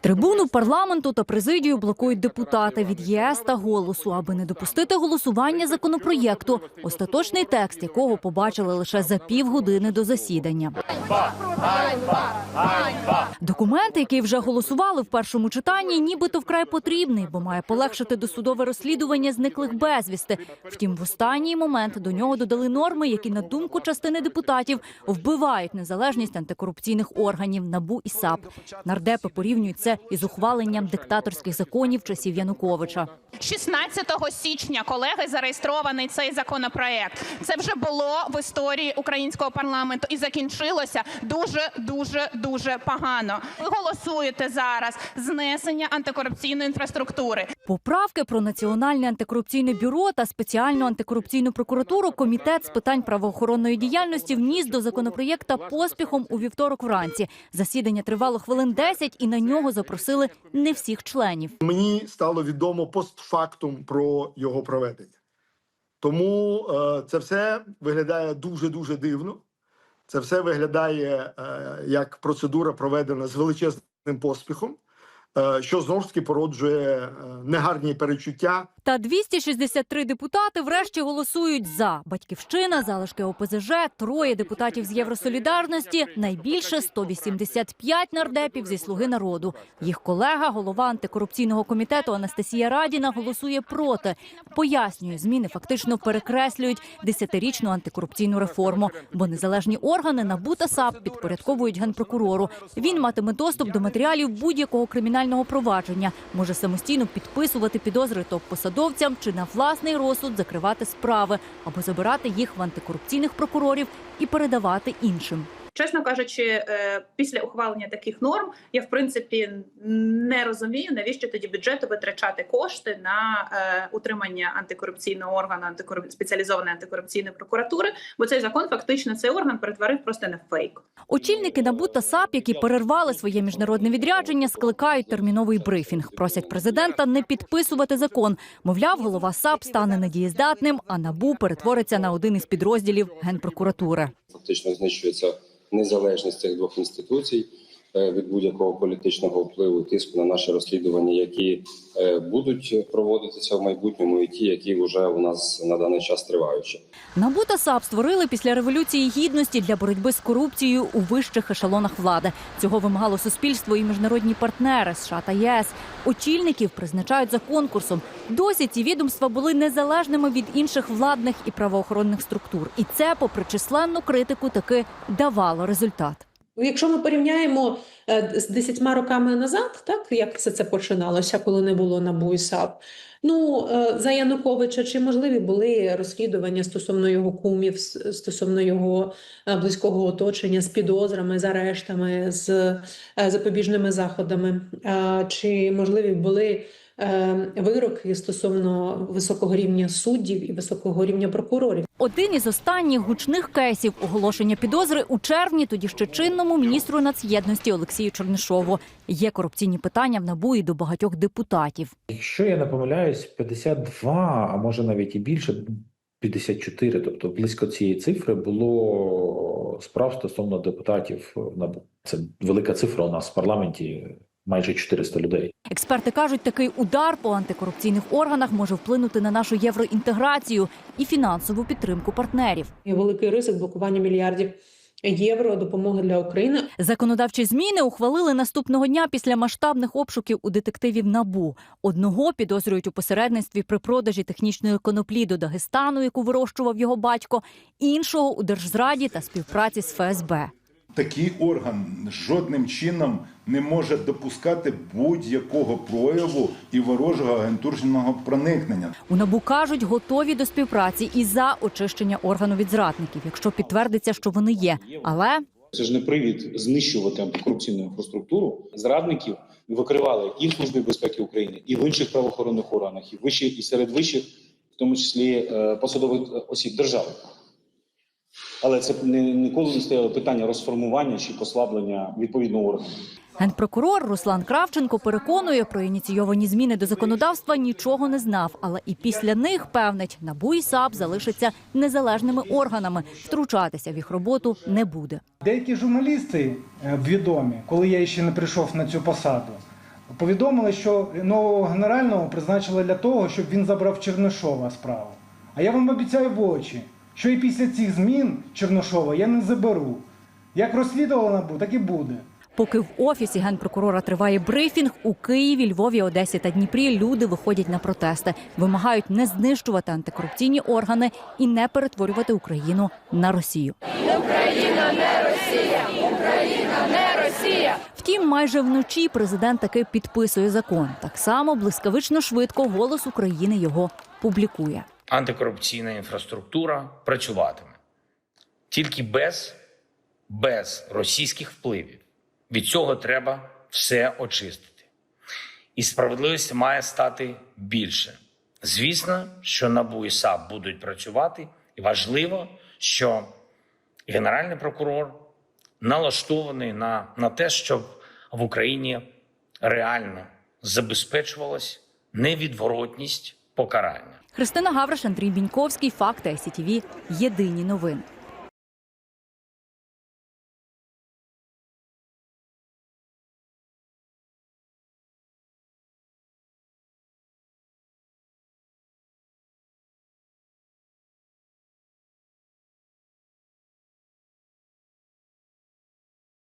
Трибуну парламенту та президію блокують депутати від ЄС та голосу, аби не допустити голосування законопроєкту, остаточний текст якого побачили лише за півгодини до засідання. Документ, який вже голосували в першому читанні, нібито вкрай потрібний, бо має полегшити досудове розслідування зниклих безвісти. Втім, в останній момент до нього додали норми, які на думку частини депутатів вбивають незалежність антикорупційних органів НАБУ і САП. Нардепи порівнюють це із ухваленням диктаторських законів часів Януковича. 16 січня колеги зареєстрований цей законопроект. Це вже було в історії українського парламенту і закінчилося дуже дуже дуже погано. Ви голосуєте зараз знесення антикорупційної інфраструктури. Поправки про національне антикорупційне бюро та спеціальну антикорупційну прокуратуру комітет з питань правоохоронної діяльності вніс до законопроєкта поспіхом у вівторок вранці. Засідання тривало хвилин 10 і на нього запросили не всіх членів. Мені стало відомо постфактум про його проведення. Тому е, це все виглядає дуже дуже дивно. Це все виглядає е, як процедура проведена з величезним поспіхом, що знову ж таки породжує е, негарні перечуття Та 263 депутати врешті голосують за. Батьківщина, залишки ОПЗЖ, троє депутатів з Євросолідарності, найбільше 185 нардепів зі «Слуги народу». Їх колега, голова антикорупційного комітету Анастасія Радіна, голосує проти. Пояснює, зміни фактично перекреслюють десятирічну антикорупційну реформу, бо незалежні органи НАБУ та САП підпорядковують генпрокурору. Він матиме доступ до матеріалів будь-якого кримінального провадження, може самостійно підписувати підозри топ-посадовцям чи на власний розсуд закривати справи або забирати їх в антикорупційних прокурорів і передавати іншим. Чесно кажучи, е, після ухвалення таких норм я в принципі не розумію, навіщо тоді бюджету витрачати кошти на е, утримання антикорупційного органу, антикору... спеціалізованої антикорупційної прокуратури, бо цей закон фактично цей орган перетворив просто на фейк. Очільники НАБУ та САП, які перервали своє міжнародне відрядження, скликають терміновий брифінг. Просять президента не підписувати закон. Мовляв, голова САП стане недієздатним, а НАБУ перетвориться на один із підрозділів генпрокуратури. фактично знищується незалежність цих двох інституцій від будь-якого політичного впливу, тиску на наше розслідування, які е, будуть проводитися в майбутньому, і ті, які вже у нас на даний час триваючі. НАБУ та САП створили після революції гідності для боротьби з корупцією у вищих ешелонах влади. Цього вимагало суспільство і міжнародні партнери США та ЄС. Очільників призначають за конкурсом. Досі ці відомства були незалежними від інших владних і правоохоронних структур. І це, попри численну критику, таки давало результат. Якщо ми порівняємо е, з 10 роками назад, так як все це починалося, коли не було НАБУ і САП, ну е, за Януковича чи можливі були розслідування стосовно його кумів, стосовно його е, близького оточення з підозрами, з арештами, з е, запобіжними заходами, чи можливі були вироки стосовно високого рівня суддів і високого рівня прокурорів? Один із останніх гучних кейсів оголошення підозри у червні тоді ще чинному міністру нацєдності Олексію Чернишову. Є корупційні питання в НАБУ і до багатьох депутатів. Якщо я не помиляюсь, 52, а може навіть і більше, 54, тобто близько цієї цифри було справ стосовно депутатів в Це велика цифра у нас в парламенті, майже 400 людей. Експерти кажуть, такий удар по антикорупційних органах може вплинути на нашу євроінтеграцію і фінансову підтримку партнерів. Є великий ризик блокування мільярдів євро допомоги для України. Законодавчі зміни ухвалили наступного дня після масштабних обшуків у детективів НАБУ. Одного підозрюють у посередництві при продажі технічної коноплі до Дагестану, яку вирощував його батько, іншого у держзраді та співпраці з ФСБ. Такий орган жодним чином не може допускати будь-якого прояву і ворожого агентурного проникнення. У НАБУ кажуть, готові до співпраці і за очищення органу від зрадників, якщо підтвердиться, що вони є. Але Це ж не привід знищувати антикорупційну інфраструктуру. Зрадників викривали і в Службі безпеки України, і в інших правоохоронних органах, і вищі, і серед вищих, в тому числі е, посадових осіб держави. Але це не, ніколи не стояло питання розформування чи послаблення відповідного органу. Генпрокурор Руслан Кравченко переконує, про ініційовані зміни до законодавства нічого не знав, але і після них певнить, НАБУ і САП залишаться незалежними органами. Втручатися в їх роботу не буде. Деякі журналісти е, відомі, коли я ще не прийшов на цю посаду, повідомили, що нового генерального призначили для того, щоб він забрав Чернишова справу. А я вам обіцяю в очі, що і після цих змін Чернишова я не заберу. Як розслідувала НАБУ, так і буде. Поки в офісі генпрокурора триває брифінг, у Києві, Львові, Одесі та Дніпрі люди виходять на протести, вимагають не знищувати антикорупційні органи і не перетворювати Україну на Росію. Україна не Росія, Україна не Росія. Втім, майже вночі президент таки підписує закон. Так само блискавично швидко голос України його публікує. антикорупційна інфраструктура працюватиме тільки без, без російських впливів. Від цього треба все очистити. І справедливості має стати більше. Звісно, що НАБУ і САП будуть працювати, і важливо, що Генеральний прокурор налаштований на, на те, щоб в Україні реально забезпечувалась невідворотність покарання. Христина Гавриш, Андрій Біньковський, Факти СІТВ. Єдині новини.